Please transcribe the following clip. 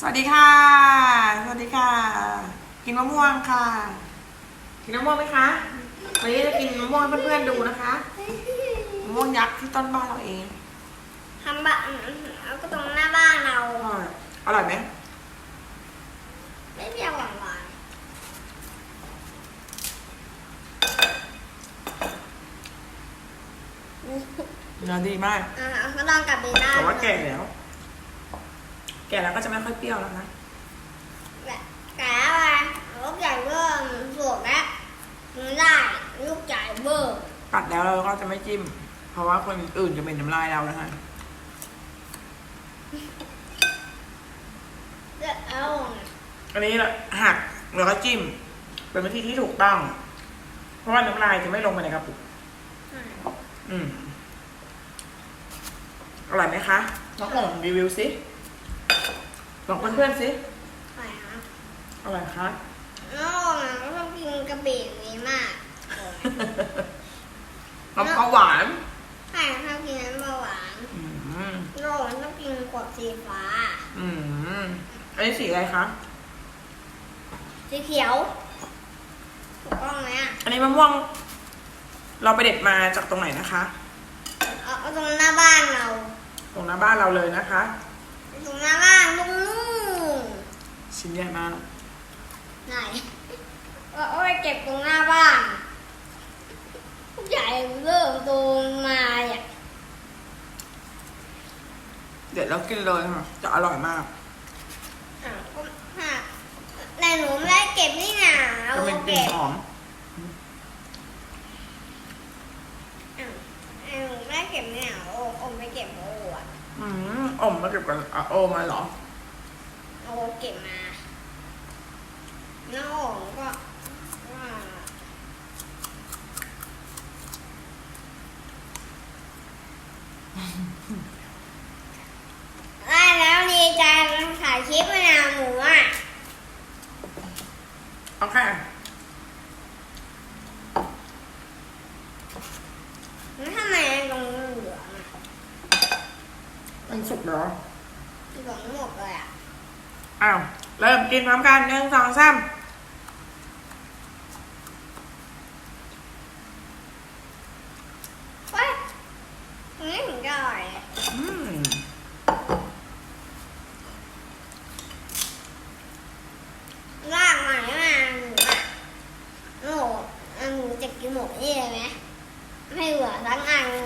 สวัสดีค่ะ สวัสดีค่ะ กินมะม่วงค่ะ กินมะม่วงไหมคะวันนี้จะกินมะม่วงให้เพื่อนๆดูนะคะมะม่วงยักษ์ที่ต้นบ้านเราเองทำบ้านแล้วก็ตรงหน้าบ้านเราอร่อยอร่อยไหมไม่เปรี้ยวหวานหวานเนื้อดีมากๆอ่าก็ลองกลับไปได้แต่ว่าแก่ แล้วแก่แล้วก็จะไม่ค่อยเปรี้ยวแล้วนะแบบแก่อะไรลูกใหญ่เบิ่มสวกแล้วมันได้ลูกใหญ่เบิ่มกัดแล้วเราก็จะไม่จิ้ม เพราะว่าคนอื่นจะเป็นน้ำลายเรานะคะเลือกเอาอันนี้หักแล้วก็จิ้ม เป็นวิธีที่ถูกต้อง เพราะว่าน้ำลายจะไม่ลงไปในกระปุกอืมอร่อยไหมคะน้องอ่องรีวิวสิ บอกเพื่อนๆสิไปครับอร่อยคะน้องอะก็ชอบกินกระบี่นี้มากน้ำปลาหวานใช่ชอบกินน้ำปลาหวานอืมน้องชอบกินขวดสีฟ้า อืมอันนี้สีอะไรคะสีเขียวถูกต้องไหมอะอันนี้มะม่วง เราไปเด็ดมาจากตรงไหนนะคะเอาเอาตรงหน้าบ้านเรา ตรงหน้าบ้านเราเลยนะคะ ตรงหน้าบ้านตรงนู่น ชิ้นใหญ่มาก ไหนว่าเอาไปเก็บตรงหน้าบ้านใหญ่เริ่มโตมาอะเดี๋ยวเรากินเลยค่ะ จะอร่อยมากอ้าวก็ฮะแต่หนูไม่ได้เก็บนี่นาเอาจะเป็นกลิ่นเก็บหอม อ้าวแต่หนูไม่ได้เก็บนี่นาโอ้โอ้ไม่เก็บโอ้อะอืมอมมาเก็บกับอะโอมาเหรอเอาเก็บมา แล้วโอ้ก็ว่าได้แล้วดีใจถ่ายคลิปมานาหมูอะเอาค่ะแล้วทำไมตรงนี้เหลืองอะมันสุกเหรอ เหลืองหมดเลยอะ อ้าว เริ่มกินพร้อมกันหนึ่งสองสาม เฮ้ยตรงนี้ถึงจะอ ร่อยเลยอืมลากมาไม่มาหนูอะหนูหนูจะกินหมดนี่เลยไหมไม่เหลือทั้งอันเลย